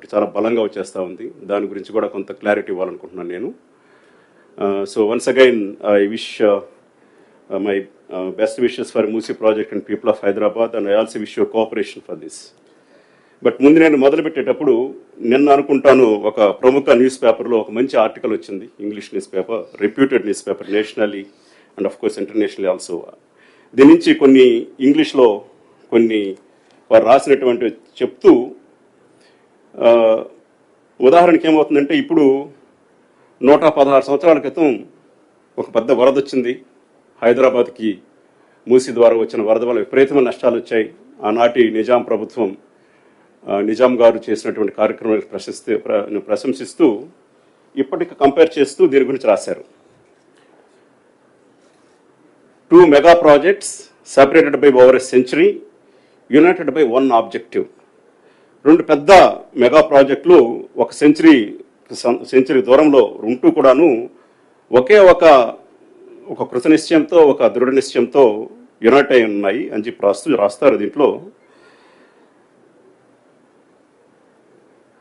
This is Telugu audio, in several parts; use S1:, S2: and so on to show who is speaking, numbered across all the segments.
S1: ఒకటి చాలా బలంగా వచ్చేస్తూ ఉంది. దాని గురించి కూడా కొంత క్లారిటీ ఇవ్వాలనుకుంటున్నాను నేను. So once again I wish my best wishes for Musi project and people of Hyderabad and I also wish your cooperation for this but ముందు నేను మొదలుపెట్టేటప్పుడు నిన్న అనుకుంటాను ఒక ప్రముఖ న్యూస్ పేపర్లో ఒక మంచి ఆర్టికల్ వచ్చింది. English news paper reputed news paper nationally and of course internationally also దీని నుంచి కొన్ని ఇంగ్లీష్లో కొన్ని వారు రాసినటువంటి చెప్తూ ఉదాహరణకి ఏమవుతుందంటే ఇప్పుడు నూట పదహారు సంవత్సరాల క్రితం ఒక పెద్ద వరద వచ్చింది. హైదరాబాద్కి మూసి ద్వారా వచ్చిన వరద వల్ల విపరీతమైన నష్టాలు వచ్చాయి. ఆనాటి నిజాం ప్రభుత్వం నిజాం గారు చేసినటువంటి కార్యక్రమాలకు ప్రశస్తి ప్ర- ప్రశంసిస్తూ ఇప్పటికి కంపేర్ చేస్తూ దీని గురించి రాశారు. Two mega projects separated by over a century united by one objective రెండు పెద్ద మెగా ప్రాజెక్టులు ఒక సెంచరీ సెంచరీ దూరంలో ఉంటూ కూడాను ఒకే ఒక ఒక కృత నిశ్చయంతో ఒక దృఢ నిశ్చయంతో యునైట్ అయి ఉన్నాయి అని చెప్పి రాస్తూ రాస్తారు దీంట్లో.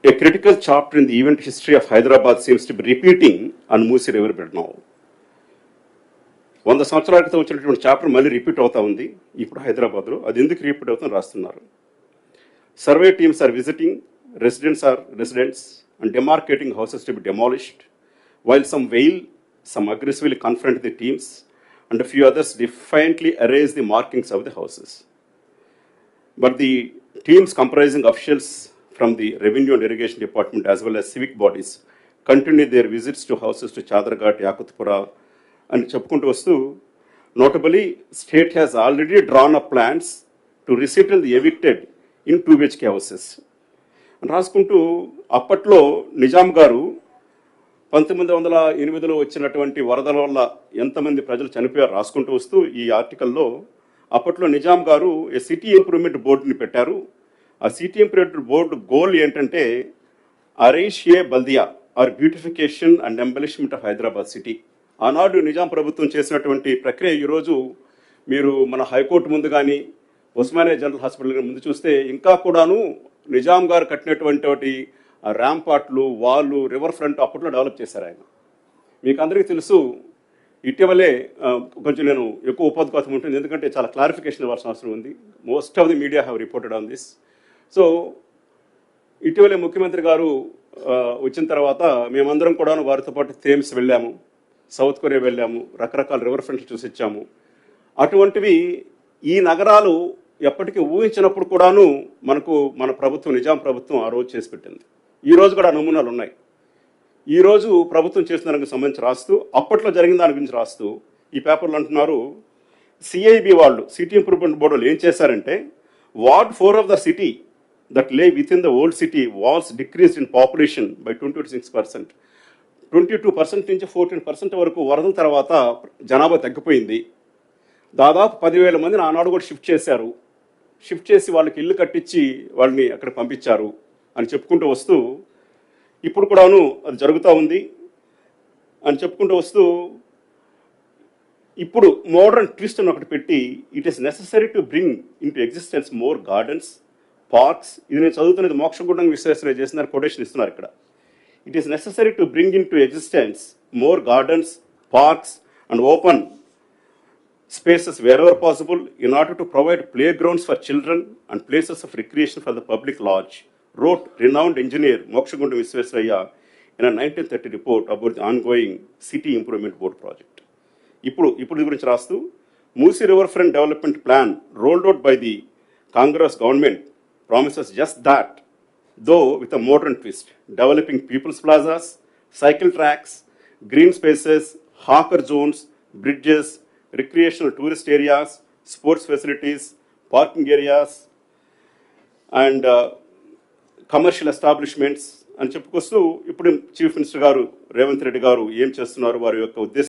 S1: A critical chapter in the event history of Hyderabad seems to be repeating అని మూసి River పెట్టినావు వంద సంవత్సరాల క్రితం వచ్చినటువంటి చాప్టర్ మళ్ళీ రిపీట్ అవుతా ఉంది ఇప్పుడు హైదరాబాద్లో. అది ఎందుకు రిపీట్ అవుతుందని రాస్తున్నారు. Survey teams are visiting residents are residents and demarcating houses to be demolished, while some wail, some aggressively confront the teams, and a few others defiantly erase the markings of the houses. But the teams comprising officials from the Revenue and Irrigation Department as well as civic bodies continued their visits to houses to Chadraghat, Yakutpura and చెప్పుకుంటూ notably state has already drawn up up to to resettle the evicted in two BHK houses అని రాసుకుంటూ అప్పట్లో నిజాం గారు పంతొమ్మిది వందల ఎనిమిదిలో వచ్చినటువంటి వరదల వల్ల ఎంతమంది ప్రజలు చనిపోయారు రాసుకుంటూ వస్తూ ఈ ఆర్టికల్లో అప్పట్లో నిజాం గారు ఏ సిటీ ఇంప్రూవ్మెంట్ బోర్డుని పెట్టారు. ఆ సిటీ ఇంప్రూవ్మెంట్ బోర్డు గోల్ ఏంటంటే అరేషియే బల్దియా are beautification and embellishment of Hyderabad city. ఆనాడు నిజాం ప్రభుత్వం చేసినటువంటి ప్రక్రియ ఈరోజు మీరు మన హైకోర్టు ముందు కానీ ఉస్మానియా జనరల్ హాస్పిటల్ ముందు చూస్తే ఇంకా కూడాను నిజాం గారు కట్టినటువంటి ఆ ర్యాంపాట్లు వాళ్ళు రివర్ ఫ్రంట్ అప్పట్లో డెవలప్ చేశారు ఆయన. మీకు అందరికీ తెలుసు ఇటీవలే కొంచెం నేను ఎక్కువ ఉపోద్ఘాతం ఉంటుంది ఎందుకంటే చాలా క్లారిఫికేషన్ ఇవ్వాల్సిన అవసరం ఉంది. Most of the media have reported on this so ఇటీవలే ముఖ్యమంత్రి గారు వచ్చిన తర్వాత మేమందరం కూడా వారితో పాటు థేమ్స్ వెళ్ళాము సౌత్ కొరియా వెళ్ళాము రకరకాల రివర్ ఫ్రంట్లు చూసి ఇచ్చాము అటువంటివి ఈ నగరాలు ఎప్పటికీ ఊహించినప్పుడు కూడాను మనకు మన ప్రభుత్వం నిజాం ప్రభుత్వం ఆ రోజు చేసి పెట్టింది. ఈరోజు కూడా నమూనాలు ఉన్నాయి. ఈ రోజు ప్రభుత్వం చేసిన దానికి సంబంధించి రాస్తూ అప్పట్లో జరిగిన దాని గురించి రాస్తూ ఈ పేపర్లు అంటున్నారు. సిఐబి వాళ్ళు సిటీ ఇంప్రూవ్మెంట్ బోర్డు వాళ్ళు ఏం చేశారంటే ward four of the city that lay within the old city walls decrease in population by twenty six percent. Twenty two percent నుంచి ఫోర్టీన్ పర్సెంట్ వరకు వరదల తర్వాత జనాభా తగ్గిపోయింది. దాదాపు పదివేల మందిని ఆనాడు కూడా షిఫ్ట్ చేశారు. షిఫ్ట్ చేసి వాళ్ళకి ఇల్లు కట్టించి వాళ్ళని అక్కడ పంపించారు అని చెప్పుకుంటూ వస్తూ ఇప్పుడు కూడాను అది జరుగుతూ ఉంది అని చెప్పుకుంటూ వస్తూ ఇప్పుడు మోడర్న్ ట్విస్ట్ అని ఒకటి పెట్టి it is necessary to bring into existence more gardens parks ఇది నేను చదువుతున్నది మోక్షగుండం విశ్లేషణ చేస్తున్నారు కొటేషన్ ఇస్తున్నారు ఇక్కడ. It is necessary to bring into existence more gardens parks and open spaces wherever possible in order to provide playgrounds for children and places of recreation for the public large, wrote renowned engineer Mokshagundu Visvesvaraya in a 1930 report about the ongoing City Improvement Board project. ఇప్పుడు ఇప్పుడు గురించి రాస్తూ Musi river front development plan rolled out by the Congress government promises just that though with a modern twist developing people's plazas cycle tracks green spaces hawker zones bridges recreational tourist areas, sports facilities, parking areas, and commercial establishments అని చెప్పుకొస్తూ ఇప్పుడు చీఫ్ మినిస్టర్ గారు రేవంత్ రెడ్డి గారు ఏం చేస్తున్నారు వారి యొక్క ఉద్దేశం